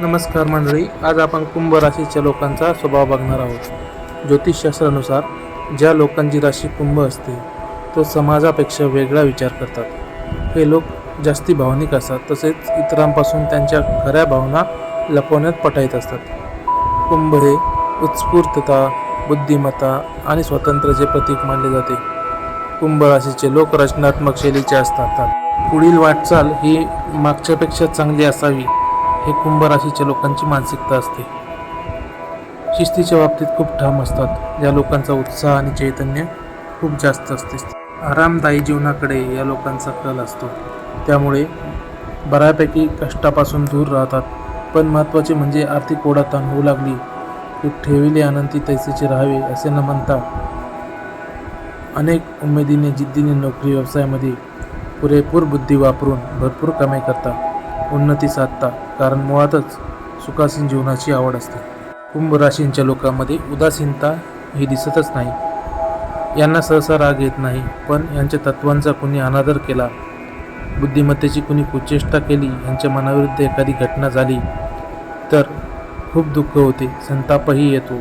नमस्कार मंडळी आज आपण कुंभ राशीच्या लोकांचा स्वभाव बघणार आहोत. ज्योतिषशास्त्रानुसार ज्या लोकांची राशी कुंभ असते तो समाजापेक्षा वेगळा विचार करतात. हे लोक जास्ती भावनिक असतात तसेच इतरांपासून त्यांच्या खऱ्या भावना लपवण्यात पटायत असतात. कुंभ हे उत्स्फूर्तता बुद्धिमत्ता आणि स्वातंत्र्याचे प्रतीक मानले जाते. कुंभ राशीचे लोक रचनात्मक शैलीचे असतात. पुढील वाटचाल ही मागच्यापेक्षा चांगली असावी. हे कुंभ राशीच्या लोकांची मानसिकता असते. शिस्तीच्या बाबतीत खूप ठाम असतात. या लोकांचा उत्साह आणि चैतन्य खूप जास्त असते. आरामदायी जीवनाकडे या लोकांचा कल असतो. त्यामुळे बऱ्यापैकी कष्टापासून दूर राहतात. पण महत्त्वाचे म्हणजे आर्थिक ओढाताण होऊ लागली की ठेविले आनंदी तैसेचे राहावे असे न म्हणता अनेक उमेदीने जिद्दीने नोकरी व्यवसायामध्ये पुरेपूर बुद्धी वापरून भरपूर कमाई करता उन्नती साधता कारण मुळातच सुखासीन जीवनाची आवड असते. कुंभ राशींच्या लोकांमध्ये उदासीनता ही दिसतच नाही. यांना सहसा राग येत नाही पण यांच्या तत्वांचा कुणी अनादर केला बुद्धिमत्तेची कुणी कुचेष्टा केली यांच्या मनाविरुद्ध एखादी घटना झाली तर खूप दुःख होते संतापही येतो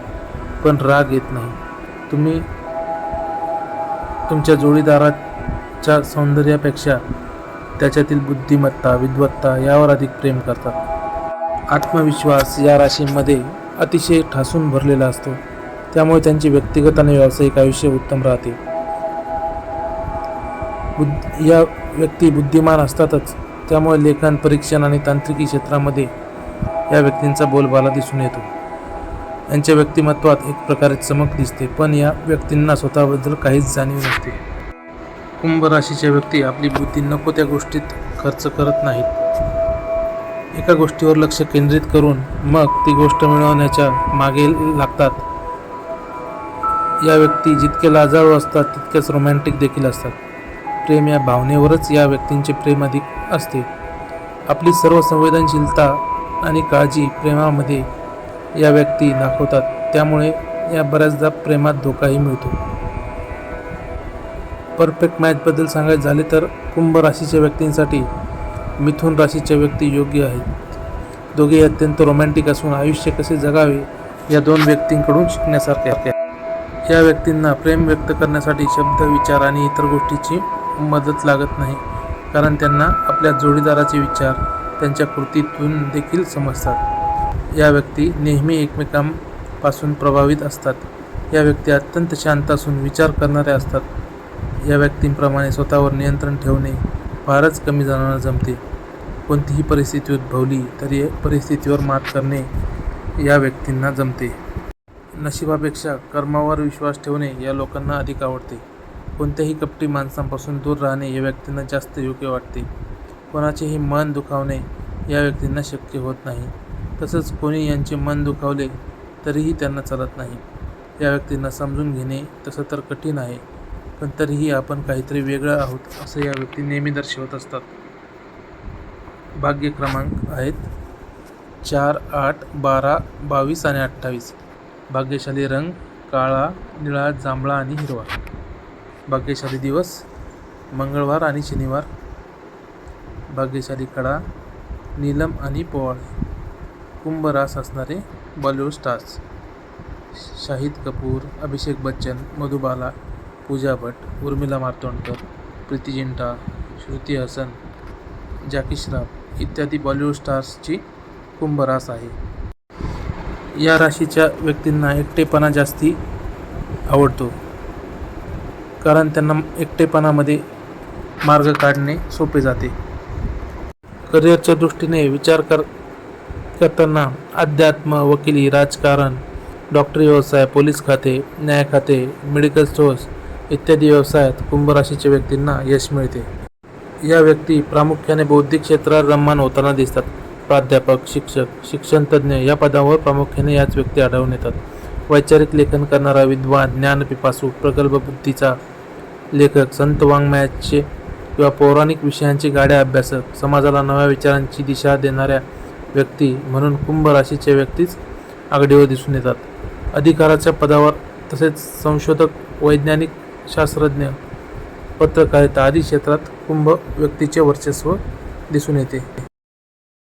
पण राग येत नाही. तुम्ही तुमच्या जोडीदाराच्या सौंदर्यापेक्षा त्याच्यातील बुद्धिमत्ता विद्वत्ता यावर अधिक प्रेम करतात. आत्मविश्वास या राशींमध्ये अतिशय ठासून भरलेला असतो. त्यामुळे त्यांचे व्यक्तिगत आणि व्यावसायिक आयुष्य उत्तम राहते. बुद्ध या व्यक्ती बुद्धिमान असतातच त्यामुळे लेखन परीक्षण आणि तांत्रिकी क्षेत्रामध्ये या व्यक्तींचा बोलबाला दिसून येतो. यांच्या व्यक्तिमत्वात एक प्रकारे चमक दिसते पण या व्यक्तींना स्वतःबद्दल काहीच जाणीव नसते. कुंभ राशीच्या व्यक्ती आपली बुद्धी नको त्या गोष्टीत खर्च करत नाहीत. एका गोष्टीवर लक्ष केंद्रित करून मग ती गोष्ट मिळवण्याच्या मागे लागतात. या व्यक्ती जितके लाजाळू असतात तितकेच रोमॅन्टिक देखील असतात. प्रेम या भावनेवरच या व्यक्तींचे प्रेम अधिक असते. आपली सर्व संवेदनशीलता आणि काळजी प्रेमामध्ये या व्यक्ती दाखवतात. त्यामुळे या बऱ्याचदा प्रेमात धोकाही मिळतो. परफेक्ट मॅचबद्दल सांगायचं झाले तर कुंभ राशीच्या व्यक्तींसाठी मिथुन राशीच्या व्यक्ती योग्य आहेत. दोघे अत्यंत रोमॅन्टिक असून आयुष्य कसे जगावे या दोन व्यक्तींकडून शिकण्यासारखे आहे या व्यक्तींना प्रेम व्यक्त करण्यासाठी शब्द विचार आणि इतर गोष्टीची मदत लागत नाही कारण त्यांना आपल्या जोडीदाराचे विचार त्यांच्या कृतीतून देखील समजतात. या व्यक्ती नेहमी एकमेकांपासून प्रभावित असतात. या व्यक्ती अत्यंत शांत असून विचार करणाऱ्या असतात. या व्यक्तींप्रमाणे स्वतःवर नियंत्रण ठेवणे फारच कमी जणांना जमते. कोणतीही परिस्थिती उद्भवली तरी परिस्थितीवर मात करणे या व्यक्तींना जमते. नशिबापेक्षा कर्मावर विश्वास ठेवणे या लोकांना अधिक आवडते. कोणत्याही कपटी माणसांपासून दूर राहणे या व्यक्तींना जास्त योग्य वाटते. कोणाचेही मन दुखावणे या व्यक्तींना शक्य होत नाही. तसंच कोणी यांचे मन दुखावले तरीही त्यांना चालत नाही. या व्यक्तींना समजून घेणे तसं तर कठीण आहे. पण तरीही आपण काहीतरी वेगळं आहोत असं या व्यक्ती नेहमी दर्शवत असतात. भाग्य क्रमांक आहेत चार आठ बारा बावीस आणि अठ्ठावीस. भाग्यशाली रंग काळा निळा जांभळा आणि हिरवा. भाग्यशाली दिवस मंगळवार आणि शनिवार. भाग्यशाली कडा नीलम आणि पोवाळे कुंभ रास असणारे बॉलिवूड स्टार्स. शाहिद कपूर अभिषेक बच्चन मधुबाला पूजा भट उर्मिला मातोंडकर प्रीती जिंटा श्रुती हसन जॅकी श्रॉफ इत्यादी बॉलिवूड स्टार्सची कुंभ रास आहे. या राशीच्या व्यक्तींना एकटेपणा जास्ती आवडतो कारण त्यांना एकटेपणामध्ये मार्ग काढणे सोपे जाते. करिअरच्या दृष्टीने विचार कर करताना अध्यात्म वकिली राजकारण डॉक्टरी व्यवसाय पोलीस खाते न्याय खाते मेडिकल स्टोअर्स इत्यादी व्यवसायात कुंभ राशीच्या व्यक्तींना यश मिळते. या व्यक्ती प्रामुख्याने बौद्धिक क्षेत्रात रममान होताना दिसतात. प्राध्यापक शिक्षक शिक्षणतज्ज्ञ या पदावर प्रामुख्याने याच व्यक्ती आढळून येतात. वैचारिक लेखन करणारा विद्वान ज्ञानपिपासू प्रगल्भ बुद्धीचा लेखक संत वाङ्मयाचे किंवा पौराणिक विषयांचे गाड्या अभ्यासक समाजाला नव्या विचारांची दिशा देणाऱ्या व्यक्ती म्हणून कुंभ राशीच्या व्यक्तीच आघाडीवर दिसून येतात. अधिकाराच्या पदावर तसेच संशोधक वैज्ञानिक शास्त्रज्ञ पत्रकारिता आदी क्षेत्रात कुंभ व्यक्तीचे वर्चस्व दिसून येते.